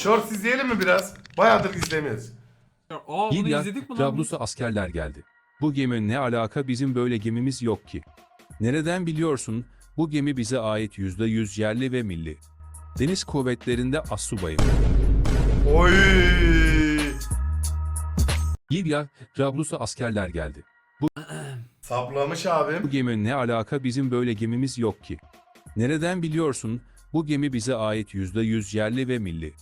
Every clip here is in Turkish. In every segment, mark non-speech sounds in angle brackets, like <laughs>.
Shorts izleyelim mi biraz? Bayağıdır izlemiyoruz. Aa bunu İlya, izledik mi lan? biz? Trablus'a askerler geldi. Bu gemi ne alaka bizim böyle gemimiz yok ki. Nereden biliyorsun? Bu gemi bize ait %100 yerli ve milli. Deniz kuvvetlerinde assubayım. Oy! İlya, Trablus'a askerler geldi. <clears throat> Saplamış abim. Bu gemi ne alaka bizim böyle gemimiz yok ki. Nereden biliyorsun? Bu gemi bize ait %100 yerli ve milli.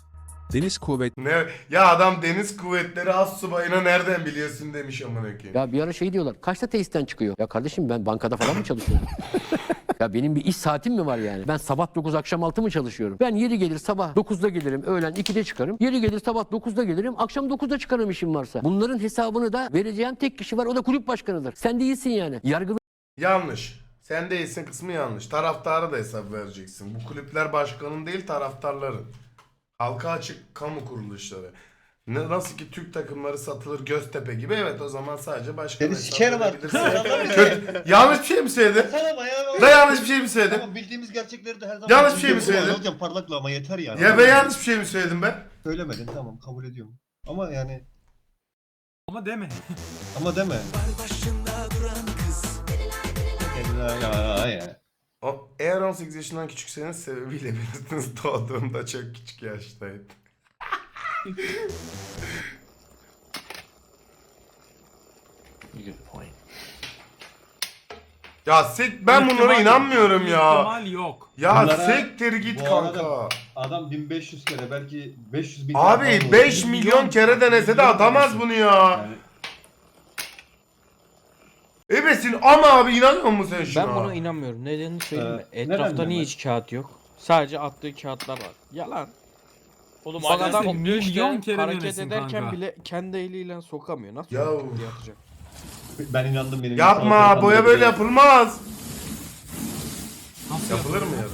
Deniz kuvvet Ne? Ya adam deniz kuvvetleri az subayına nereden biliyorsun demiş amına koyayım. Ya bir ara şey diyorlar. Kaçta tesisten çıkıyor? Ya kardeşim ben bankada falan mı çalışıyorum? <laughs> ya benim bir iş saatim mi var yani? Ben sabah 9 akşam 6 mı çalışıyorum? Ben yeri gelir sabah 9'da gelirim, öğlen 2'de çıkarım. Yeri gelir sabah 9'da gelirim, akşam 9'da çıkarım işim varsa. Bunların hesabını da vereceğim tek kişi var o da kulüp başkanıdır. Sen değilsin yani. Yargılı Yanlış. Sen değilsin kısmı yanlış. Taraftara da hesap vereceksin. Bu kulüpler başkanın değil taraftarların. Halka açık kamu kuruluşları. Ne, nasıl ki Türk takımları satılır Göztepe gibi evet o zaman sadece başkan Seni sikerim artık. Kötü- yanlış bir şey mi söyledim? Tamam ya. Da yanlış bir şey mi söyledim? Tamam bildiğimiz gerçekleri de her zaman... Yanlış bir şey mi söyledim? Alacağım parlakla ama yeter yani. Ya ben yanlış bir şey mi söyledim ben? Söylemedin tamam kabul ediyorum. Ama yani Ama deme. ama deme. Ya, ya, ya. O, eğer 18 yaşından küçükseniz sebebiyle belirtiniz <laughs> doğduğumda çok küçük yaştaydı. <laughs> Ya sek ben bunlara İhtimal- inanmıyorum ya. İhtimal yok. Ya Bunlara- sektir git bu kanka. arada- Adam 1500 kere belki 500 bin kere Abi falan 5 oldu. milyon kere denese de atamaz bunu ya. Yani Ebesin ama abi inanıyor musun sen şuna? Ben buna inanmıyorum. Nedenini söyleyeyim mi? Ee, Etrafta neden niye hiç kağıt yok? Sadece attığı kağıtlar var. Yalan. Oğlum Bak adam milyon milyon kere hareket ederken kanka. bile kendi eliyle sokamıyor. Nasıl Ya. atacak? ben inandım benim. Yapma boya böyle yapılmaz. Nasıl Yapılır mı ya da?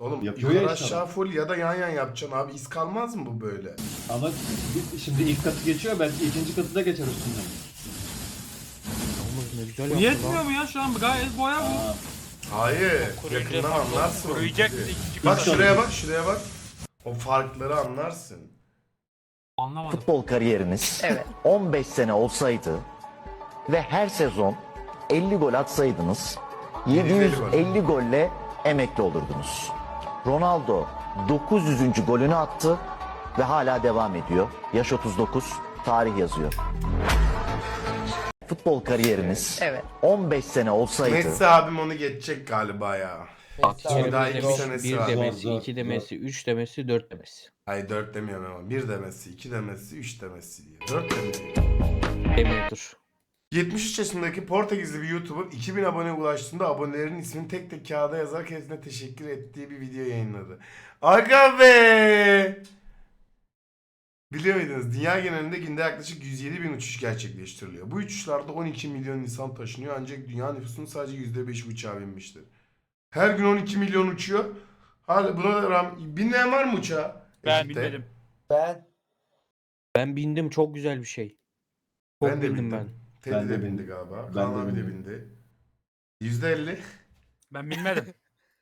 Oğlum Yapıyor yukarı ya aşağı full ya da yan yan yapacaksın abi iz kalmaz mı bu böyle? Ama şimdi ilk katı geçiyor belki ikinci katı da geçer üstünden. Güzel Bu yaptı yetmiyor lan. mu ya şu an gayet boya bu. Hayır. Kuruyunca Yakından farklı- anlarsın. onu. Kuruyacak ikinci Bak şuraya bak şuraya bak. O farkları anlarsın. Anlamadım. futbol kariyeriniz 15 sene olsaydı ve her sezon 50 gol atsaydınız 750 golle emekli olurdunuz. Ronaldo 900. golünü attı ve hala devam ediyor. Yaş 39, tarih yazıyor. Futbol kariyeriniz 15 sene olsaydı Messi abim onu geçecek galiba ya. Şimdi daha bir iki senesi bir var. demesi, Zor, zor, iki zor. demesi, üç demesi, dört demesi. Ay 4 demiyorum ama. 1 demesi, 2 demesi, 3 demesi diye. 4 demiyor. Demiyordur. 73 yaşındaki Portekizli bir YouTuber 2000 abone ulaştığında abonelerin ismini tek tek kağıda yazarak hepsine teşekkür ettiği bir video yayınladı. Aga be! Biliyor muydunuz? Dünya genelinde günde yaklaşık 107 bin uçuş gerçekleştiriliyor. Bu uçuşlarda 12 milyon insan taşınıyor ancak dünya nüfusunun sadece %5 uçağa binmiştir. Her gün 12 milyon uçuyor. Hala buna rağmen binmeyen var mı uçağa? Ben Ekipte. bilmedim. Ben bindim çok güzel bir şey. Çok Ben de bindim bindim. ben. Teddy Ben de de bindi bindim. galiba. Ben Kaan de abi de bindim. bindi. %50. Ben bilmedim.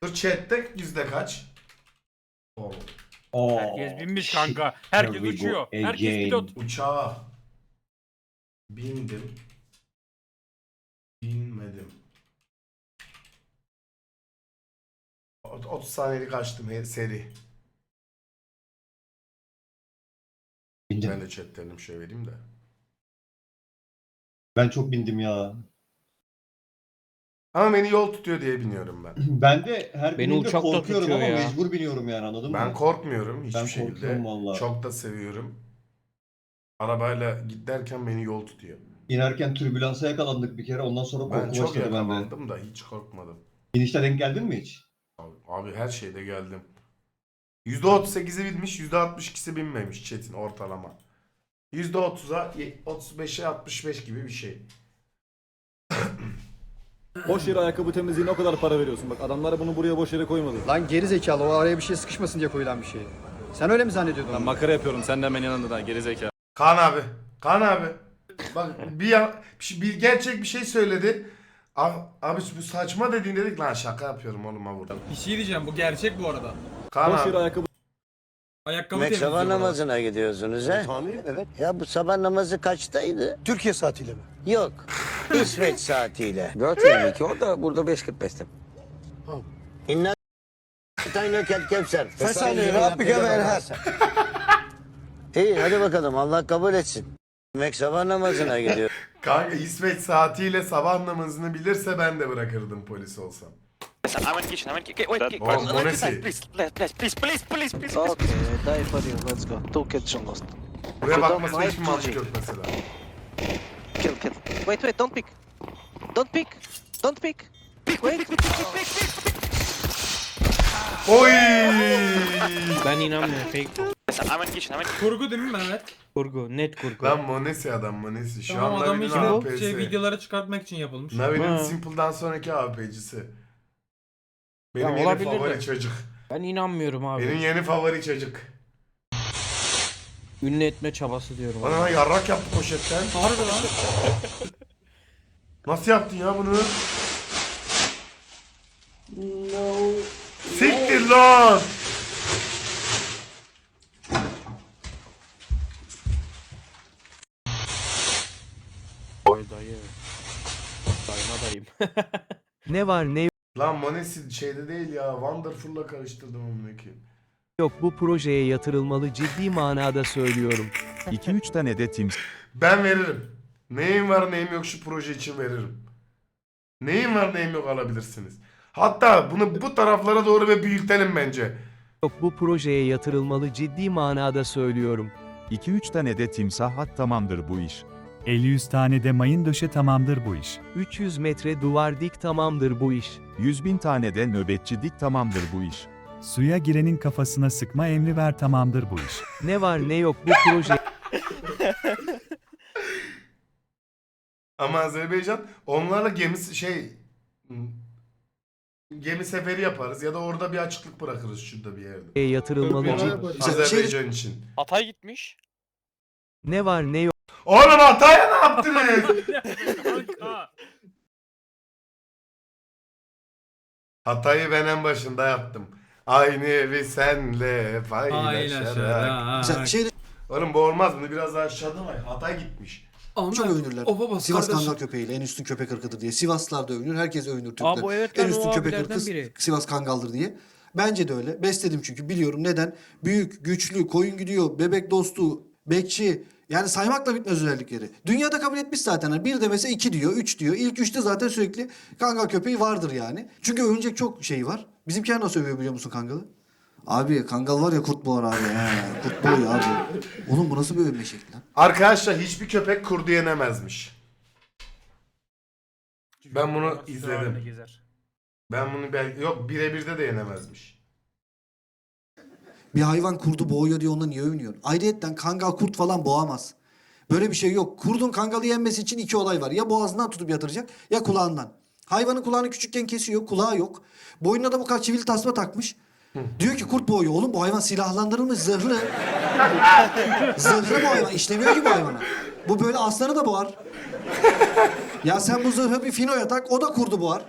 Dur chatte yüzde kaç? Oo. Oo. Herkes binmiş kanka. Herkes Here we go uçuyor. Herkes again. pilot. Uçağa bindim. Binmedim. Ot- 30 saniyelik açtım he- seri. Bindim. Ben de chatlerini şöyle vereyim de. Ben çok bindim ya. Ama beni yol tutuyor diye biniyorum ben. <clears throat> Ben de her Beni bindiğimde uçak da korkuyorum tutuyor ama ya. mecbur biniyorum yani anladın mı? Ben korkmuyorum hiçbir Ben şekilde. korkuyorum vallahi. Çok da seviyorum. Arabayla git derken beni yol tutuyor. İnerken türbülansa yakalandık bir kere ondan sonra Ben korku çok başladı bende. yakalandım da hiç korkmadım. İnişte denk geldin mi hiç? Abi, abi her şeyde geldim. %38'i binmiş, %62'si binmemiş Çetin ortalama. %30'a, ye- 35'e 65 gibi bir şey. <clears throat> Boş yere ayakkabı temizliğine o kadar para veriyorsun. Bak adamlar bunu buraya boş yere koymadı. Lan geri zekalı o araya bir şey sıkışmasın diye koyulan bir şey. Sen öyle mi zannediyordun? Ben makara yapıyorum. Sen de hemen yanında da geri zeka. Kaan abi, Kaan abi. Bak bir, ya, bir, şey- bir gerçek bir şey söyledi. Abi, abi bu saçma dediğin dedik lan şaka yapıyorum oğlum ha burada. Bir şey diyeceğim bu gerçek bu arada. Kaan Boş yere abi. ayakkabı Ayakkabı Demek sabah temizliyor. namazına gidiyorsunuz he? Amirim evet. Ya bu sabah namazı kaçtaydı? Türkiye saatiyle mi? Yok. <laughs> İsveç saatiyle. 4.22 o da burada 5.45'te. İnna Taynöket Kevser. Fesane Rabbike verher. İyi hadi bakalım Allah kabul etsin. Demek sabah namazına gidiyor. <laughs> Kanka İsveç saatiyle sabah namazını bilirse ben de bırakırdım polis olsam. Oh, Monesi. Okay, die for you. Let's go. Two kids lost. Buraya bakmasına hiçbir mantık yok mesela. Kill, kill. Wait, wait, don't pick. Don't pick. Don't pick. Wait. Oy! Ben inanmıyorum. Fake Kurgu değil mi Mehmet? kurgu. Net kurgu. Lan Monesi adam Monesi. Şu Tamam an adam Navi'nin bu AP'si. şey videoları çıkartmak için yapılmış. Navi'nin. Simple'dan sonraki AP'cisi. Benim Ya yeni olabilir favori de. çocuk. Ben inanmıyorum abi. Benim yeni favori çocuk. Ünlü etme çabası diyorum. Bana lan yarrak yaptı poşetten. Harbi lan. Nasıl yaptın ya bunu? Siktir lan! Oy dayı. Dayıma dayım. <laughs> Ne var ne Lan Monesi şeyde değil ya. Wonderful'la karıştırdım onu ki. yok bu projeye yatırılmalı ciddi manada söylüyorum. <laughs> 2-3 tane de Teams Ben veririm. Neyim var neyim yok şu proje için veririm. Neyim var neyim yok alabilirsiniz. Hatta bunu bu taraflara doğru ve büyütelim bence. Yok bu projeye yatırılmalı ciddi manada söylüyorum. 2-3 tane de timsah hat tamamdır bu iş. 50-100 tane de mayın döşe tamamdır bu iş. 300 metre duvar dik tamamdır bu iş. 100 bin tane de nöbetçi dik tamamdır bu iş. Suya girenin kafasına sıkma emri ver tamamdır bu iş. <laughs> Ne var ne yok bu proje Ama Azerbaycan onlarla gemi şey gemi seferi yaparız ya da orada bir açıklık bırakırız şurada bir yerde. yatırılmalı Yok, ciddi. Azerbaycan için. Hatay gitmiş. Ne var ne yok Oğlum Hatay'a ne yaptınız? <laughs> Hatay'ı ben en başında yaptım. Aynı evi senle paylaşarak. Şey, Oğlum bu olmaz bunu biraz daha aşağıda var. Hatay gitmiş. çok övünürler. O baba Sivas kardeşim. Kangal köpeğiyle en üstün köpek ırkıdır diye. Sivaslılar da övünür. Herkes övünür Türkler. Aa bu evet en üstün köpek ırkı biri. Sivas Kangal'dır diye. Bence de öyle. Besledim çünkü biliyorum neden. Büyük, güçlü, koyun gidiyor, bebek dostu, bekçi. Yani saymakla bitmez özellikleri. Dünyada kabul etmiş zaten. Hani bir demese iki diyor, üç diyor. İlk üçte zaten sürekli kangal köpeği vardır yani. Çünkü övünecek çok şey var. Bizimkiler nasıl övüyor biliyor musun kangalı? Abi kangal var ya kurt boğar abi. He, kurt boğuyor abi. Oğlum bu nasıl bir övünme şekli lan? Arkadaşlar hiçbir köpek kurdu yenemezmiş. Ben bunu izledim. Ben bunu belki yok birebirde de yenemezmiş. Bir hayvan kurdu boğuyor diye onunla niye övünüyorsun? Ayrıyetten kangal kurt falan boğamaz. Böyle bir şey yok. Kurdun kangalı yenmesi için iki olay var. Ya boğazından tutup yatıracak ya kulağından. Hayvanın kulağını küçükken kesiyor. Kulağı yok. Boynuna da bu kadar çivili tasma takmış. Diyor ki kurt boğuyor. Oğlum bu hayvan silahlandırılmış zırhlı. zırhlı bu hayvan. İşlemiyor ki bu hayvana. Bu böyle aslanı da boğar. ya sen bu zırhı bir finoya tak o da kurdu boğar.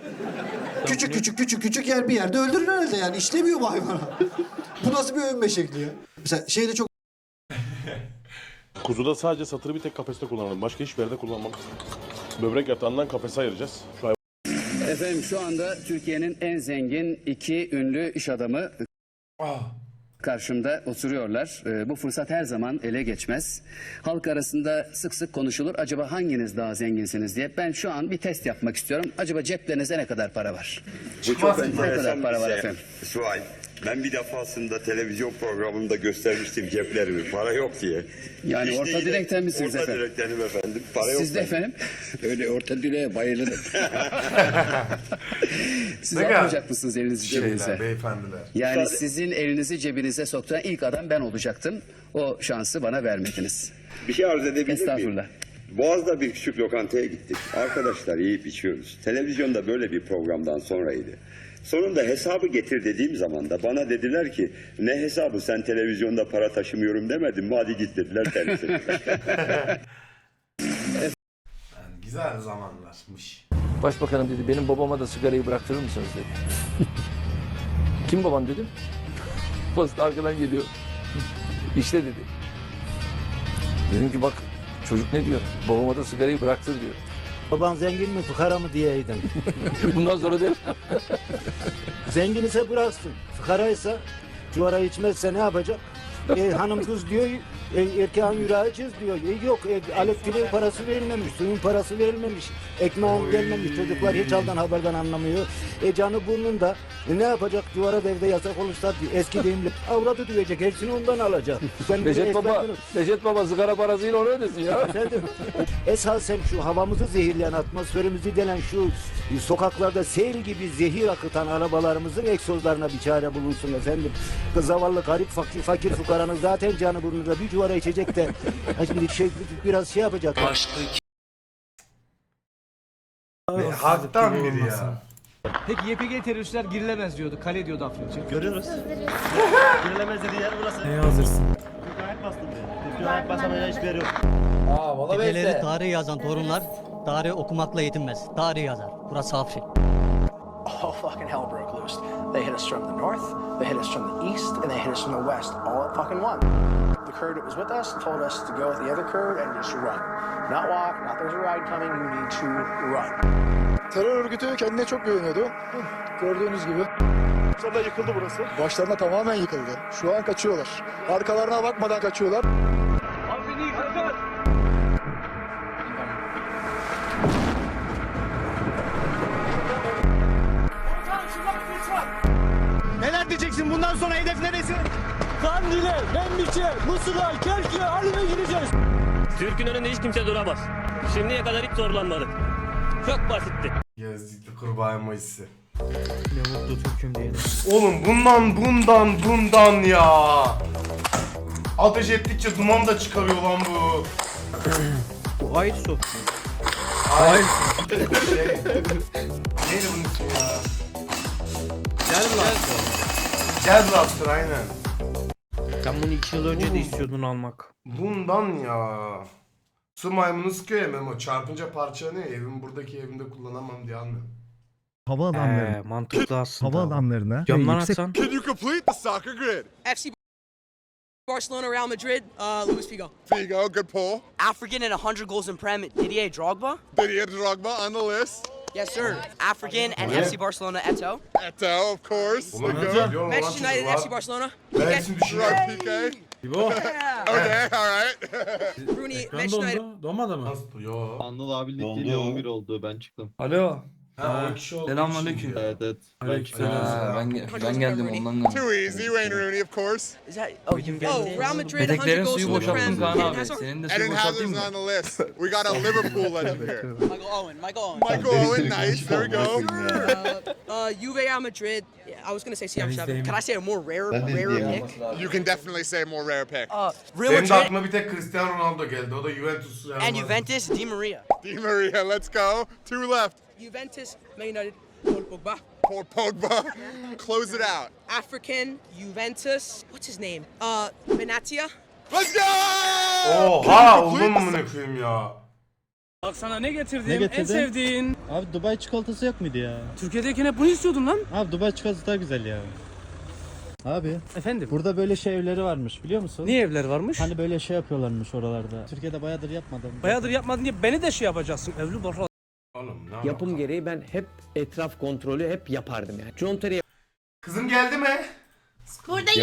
Küçük küçük küçük küçük yer bir yerde öldürür herhalde yani. İşlemiyor bu hayvana. <laughs> Bu nasıl bir övünme şekli ya? Mesela şeyde çok Kuzuda sadece satırı bir tek kafeste kullanalım. Başka hiçbir yerde kullanmam. Böbrek yatağından kafese ayıracağız. Şu Efendim şu anda Türkiye'nin en zengin iki ünlü iş adamı Ah. Karşımda oturuyorlar. Ee, bu fırsat her zaman ele geçmez. Halk arasında sık sık konuşulur. Acaba hanginiz daha zenginsiniz diye. Ben şu an bir test yapmak istiyorum. Acaba ceplerinizde ne kadar para var? Çıkmaz Ne kadar para var efendim? Sual. Ben bir defasında televizyon programında göstermiştim ceplerimi. Para yok diye. Yani İşte orta direkten misiniz orta efendim? direktenim efendim. Para yok. Siz de bende. efendim? Öyle orta direğe bayılırım. <laughs> Siz Ne atmayacak mısınız elinizi cebinize? Şeyler, beyefendiler. Yani Müsaade- sizin elinizi cebinize sokturan ilk adam ben olacaktım. O şansı bana vermediniz. bir şey arz edebilir miyim? Estağfurullah. Boğaz'da bir küçük lokantaya gittik. Arkadaşlar yiyip içiyoruz. Televizyonda böyle bir programdan sonraydı. Sonunda hesabı getir dediğim zaman da bana dediler ki ne hesabı sen televizyonda para taşımıyorum demedin mi hadi git dediler tersi. Yani güzel zamanlarmış. Başbakanım dedi benim babama da sigarayı bıraktırır mısınız dedi. <laughs> Kim babam dedim. Basit arkadan geliyor. İşte dedi. Dedim ki bak çocuk ne diyor? Babama da sigarayı bıraktır diyor. <laughs> Baban zengin mi fıkara mı diyeydin. <laughs> Bundan sonra der. <laughs> zengin ise bıraksın. Fıkaraysa cuvara içmezse ne yapacak? E, hanım kız diyor e, erkeğin yüreği çiz diyor. E, yok e, elektriğin parası verilmemiş, suyun parası verilmemiş, ekmeğin gelmemiş. Çocuklar hiç halden haberden anlamıyor. E canı burnunda. E, ne yapacak? Duvara da evde yasak olursa eski deyimli avradı diyecek. Hepsini ondan alacak. De Necdet Baba. Necdet Baba sigara parasıyla onu ödesin ya. <laughs> Esasen şu havamızı zehirleyen, atmosferimizi delen şu sokaklarda sel gibi zehir akıtan arabalarımızın egzozlarına bir çare bulunsun efendim. Zavallı garip fakir, fakir fukaranın zaten canı burnunda bir cuvara içecek de <laughs> ha şimdi şey, biraz şey yapacak. Ne, Halktan biri ya. Peki YPG teröristler girilemez diyordu. Kale diyordu Afrinçi. Görüyoruz. Girilemez dediği yer burası. Neye hazırsın? Gayet bastım diyor. Gayet basamayacağı hiçbir yer yok. Tepeleri tarih yazan torunlar tarih okumakla yetinmez. Tarih yazar. Burası Afrin. All fucking hell broke loose. They hit us from the north, they hit us from the east, and they hit us from the west, all at fucking once. The Kurd that was with us told us to go with the other Kurd and just run. Not walk, not there's a ride coming, you need to run. Terör örgütü kendine çok güveniyordu. Gördüğünüz gibi. Sonra yıkıldı burası. Başlarına tamamen yıkıldı. Şu an kaçıyorlar. Arkalarına bakmadan kaçıyorlar. Diyeceksin? Bundan sonra hedef neresi? Kandil'e, Membiç'e, Musul'a, Kerkük'e, Halim'e gireceğiz. Türk'ün önünde hiç kimse duramaz. Şimdiye kadar hiç zorlanmadık. Çok basitti. Gezdik kurbağa emojisi. Ne mutlu Türk'üm diyelim. Oğlum bundan bundan bundan ya. Ateş ettikçe duman da çıkarıyor lan bu. Bu ait su. Ay. şey. Neydi bunun ismi ya? Gel Blaster. Gel Blaster aynen. Sen bunu iki yıl önce de istiyordun almak. Bundan ya. Su maymunu sıkıyor ya Memo. Çarpınca parçalanıyor ya. Evim buradaki evimde kullanamam diye almıyorum. Ee, mantıklı aslında. alanlarına Camdan atsan. Can you complete the soccer grid? FC Barcelona, Real Madrid, uh, Luis Figo. Figo, good pull. African and 100 goals in Prem, Didier Drogba? Didier Drogba on the list. Yes, sir. African and FC Barcelona, Eto. Eto, of course. Ulan Manchester United, FC? Barcelona. Ben hepsini düşünüyorum. PK. İbo. Okay, all right. Rooney, Ekran Manchester United. dondu. Donmadı mı? Nasıl? Yo. Anıl abilik geliyor 11 oldu ben çıktım. Alo. Ha, o kişi oldu. Selamünaleyküm. Evet evet. Aleykümselam. ben geldim ondan. Too easy, Wayne Rooney, of course. Is that, oh, you oh, Real Madrid, 100 goals in the Prem. And Hazard. Senin de Eden Hazard's on the list. We got a Liverpool legend here. Michael Owen, Michael Owen. Michael Owen, nice. There we go. Uh, uh, Juve, Real Madrid. Yeah, I was gonna say CR7. Can I say a more rare, rare pick? You can definitely say a more rare pick. Uh, Real Benim de Madrid aklıma bir tek Cristiano Ronaldo geldi. O da Juventus. Real and Madrid. Juventus, Di Maria. Di Maria, let's go. Two left. Juventus, Man United, Paul Pogba. Paul Pogba. <laughs> Close it out. African, Juventus. What's his name? Uh, Benatia. Let's go! Oha oğlum amına koyayım ya. Bak sana ne getirdim? Ne getirdin? En sevdiğin. Abi Dubai çikolatası yok muydu ya? Türkiye'deyken hep bunu istiyordun lan. Abi Dubai çikolatası daha güzel ya. Abi Efendim? burada böyle şey evleri varmış biliyor musun? Niye evler varmış? Hani böyle şey yapıyorlarmış oralarda. Türkiye'de bayağıdır yapmadım. Bayağıdır yapmadın diye beni de şey yapacaksın. Evli barklı Oğlum ne Yapım alaka? gereği ben hep etraf kontrolü hep yapardım yani. John Terry Kızım geldi mi? Buradayım.